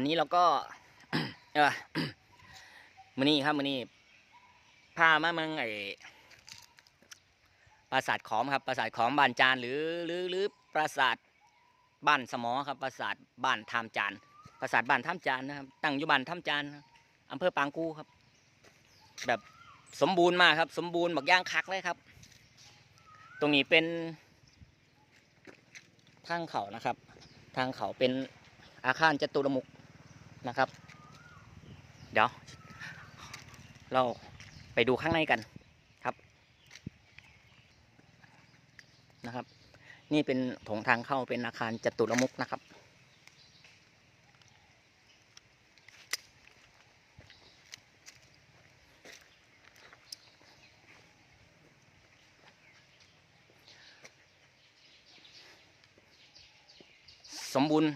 วันนี้เราก็เออมือนี้ครับมือนี้พามามืองไอปราสาทขอมครับปราสาทขอมบ้านจานหรือหรือหรือปราสาทบ้านสมอครับปราสาทบ้านทามจานปราสาทบ้านทามจานนะครับ ตั้งอยู่บ้านทามจานอำเภอปางกูครับ แบบสมบูรณ์มากครับ สมบูรณ์บักย่างคักเลยครับ ตรงนี้เป็นทางเขานะครับ ทางเขาเป็นอาคารจตุรมุก นะครับ เดี๋ยว เราไปดูข้างในกันครับนะครับ นี่เป็นถงทางเข้าเป็นอาคารจตุรมุกนะครับสมบูรณ์